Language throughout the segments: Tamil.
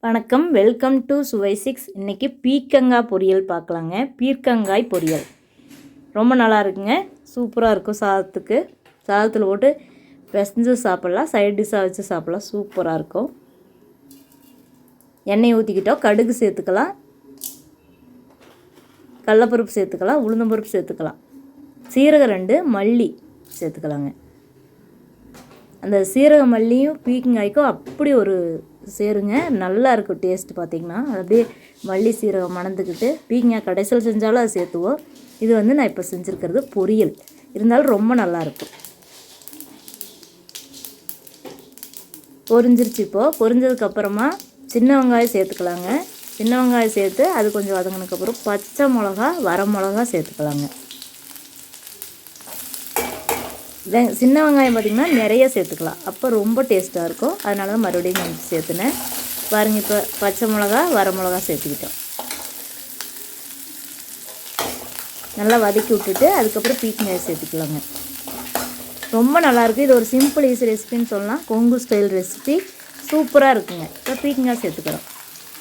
வணக்கம். வெல்கம் டு சுவை சிக்ஸ் இன்றைக்கி பீக்கங்காய் பொரியல் பார்க்கலாங்க. பீர்க்கங்காய் பொரியல். ரொம்ப நல்லா இருக்குங்க. சூப்பராக இருக்கும் சாதத்துக்கு. சாதத்தில் போட்டு பிசைஞ்சு சாப்பிட்லாம். சைட் டிஷ்ஷாக வச்சு சாப்பிட்லாம். சூப்பராக இருக்கும். எண்ணெய் ஊற்றிக்கிட்டோம் கடுகு சேர்த்துக்கலாம். கடலப்பருப்பு சேர்த்துக்கலாம். உளுந்தம்பருப்பு சேர்த்துக்கலாம். சீரகம் ரெண்டு மல்லி சேர்த்துக்கலாங்க. அந்த சீரக மல்லியும் பீக்கங்காய்க்கும் அப்படி ஒரு சேருங்க. நல்லா இருக்கும் டேஸ்ட் பார்த்திங்கன்னா அப்படியே மல்லி சீரகம் மணந்துக்கிட்டு பீங்கா கடைசியில் செஞ்சாலும் அதை சேர்த்துவோம். இது வந்து நான் இப்போ செஞ்சுருக்கிறது பொரியல். இருந்தாலும் ரொம்ப நல்லாயிருக்கும் பொரிஞ்சிருச்சு இப்போது பொரிஞ்சதுக்கப்புறமா சின்ன வெங்காயம் சேர்த்துக்கலாங்க. சின்ன வெங்காயம் சேர்த்து அது கொஞ்சம் வதங்கினதுக்கப்புறம் பச்சை மிளகா வர மிளகா சேர்த்துக்கலாங்க. சின்ன வெங்காயம் பார்த்திங்கன்னா நிறைய சேர்த்துக்கலாம். அப்போ ரொம்ப டேஸ்ட்டாக இருக்கும். அதனால தான் மறுபடியும் நான் சேர்த்துனேன். பாருங்கள் இப்போ பச்சை மிளகா வர மிளகா சேர்த்துக்கிட்டோம். நல்லா வதக்கி விட்டுட்டு அதுக்கப்புறம் பீக்கங்காய் சேர்த்துக்கலாங்க. ரொம்ப நல்லாயிருக்கு இது ஒரு சிம்பிள் ஈஸி ரெசிபின்னு சொல்லலாம். கொங்கு ஸ்டைல் ரெசிபி சூப்பராக இருக்குங்க. இப்போ பீக்கங்காய் சேர்த்துக்கிறோம்.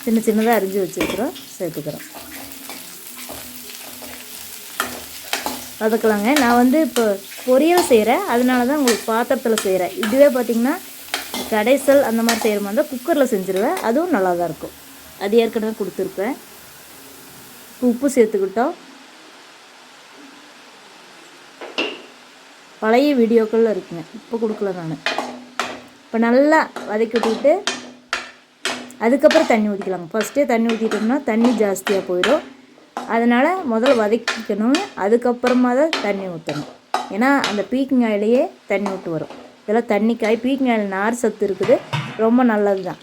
சின்ன சின்னதாக அரிஞ்சு வச்சுருக்குறோம். சேர்த்துக்கிறோம். வதக்கலாங்க. நான் வந்து இப்போ பொரியல் செய்கிறேன் அதனால தான் உங்களுக்கு பாத்திரத்தில் செய்கிறேன் இதுவே பார்த்திங்கன்னா கடைசல் அந்த மாதிரி செய்கிற மாதிரி இருந்தால் குக்கரில் செஞ்சுருவேன். அதுவும் நல்லா தான் இருக்கும். அது ஏற்கனவே கொடுத்துருப்பேன். உப்பு சேர்த்துக்கிட்டோம். பழைய வீடியோக்களில் இருக்குங்க. இப்போ கொடுக்கல நான். இப்போ நல்லா வதக்கி விட்டுக்கிட்டு அதுக்கப்புறம் தண்ணி ஊற்றிக்கலாங்க ஃபஸ்ட்டே தண்ணி ஊற்றிட்டோம்னா தண்ணி ஜாஸ்தியாக போயிடும் அதனால் முதல்ல வதக்கிக்கணும் அதுக்கப்புறமா தான் தண்ணி ஊற்றணும் ஏன்னா அந்த பீக்கங்காயிலேயே தண்ணி விட்டு வரும். இதெல்லாம் தண்ணி காய் பீக்கங்காயில் நார் சத்து இருக்குது. ரொம்ப நல்லது தான்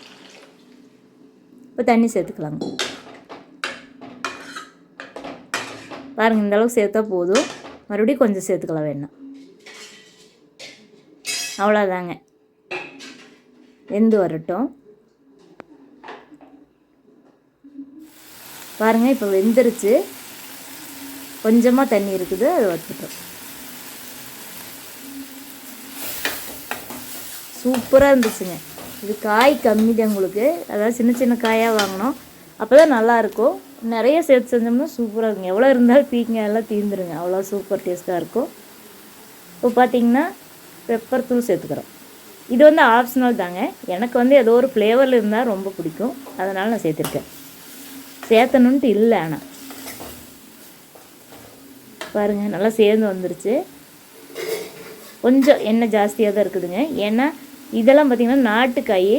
இப்போ தண்ணி சேர்த்துக்கலாங்க. பாருங்கள் இந்தளவுக்கு சேர்த்தா போதும். மறுபடியும் கொஞ்சம் சேர்த்துக்கலாம் வேணும் அவ்வளோதாங்க வெந்து வரட்டும். பாருங்கள் இப்போ வெந்துருச்சு. கொஞ்சமாக தண்ணி இருக்குது அதை வச்சுட்டோம் சூப்பராக இருந்துச்சுங்க. இது காய் கம்மி தான் உங்களுக்கு. அதாவது சின்ன சின்ன காயாக வாங்கினோம் அப்போ தான் நல்லாயிருக்கும். நிறைய சேர்த்து செஞ்சோம்னா சூப்பராக இருக்குங்க. எவ்வளோ இருந்தாலும் பீக்கங்க எல்லாம் தீந்துருங்க. அவ்வளோ சூப்பர் டேஸ்ட்டாக இருக்கும். இப்போ பார்த்தீங்கன்னா பெப்பர் தூள் சேர்த்துக்கிறோம். இது வந்து ஆப்ஷனல் தாங்க. எனக்கு வந்து ஏதோ ஒரு ஃப்ளேவரில் இருந்தால் ரொம்ப பிடிக்கும். அதனால் நான் சேர்த்துருக்கேன். சேர்த்தணுன்ட்டு இல்லை ஆனால் பாருங்கள் நல்லா சேர்ந்து வந்துருச்சு. கொஞ்சம் எண்ணெய் ஜாஸ்தியாக தான் இருக்குதுங்க. ஏன்னா இதெல்லாம் பார்த்திங்கன்னா நாட்டுக்காய்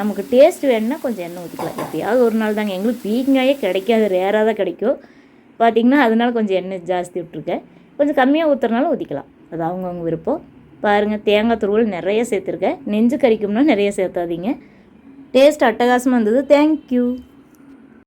நமக்கு டேஸ்ட் வேணும்னா கொஞ்சம் எண்ணெய் ஊற்றிக்கலாம் எப்பயாவது ஒரு நாள் தாங்க. எங்களுக்கு பீக்கங்காயே கிடைக்காது. ரேராக தான் கிடைக்கும். பார்த்திங்கன்னா அதனால கொஞ்சம் எண்ணெய் ஜாஸ்தி விட்ருக்கேன் கொஞ்சம் கம்மியாக ஊற்றுறனாலும் ஊற்றிக்கலாம் அது அவங்கவுங்க விருப்பம். பாருங்கள் தேங்காய் துருவல் நிறைய சேர்த்துருக்கேன். நெஞ்சு கறிக்கும்னா நிறைய சேர்த்தாதீங்க. டேஸ்ட் அட்டகாசமாக இருந்தது. தேங்க்யூ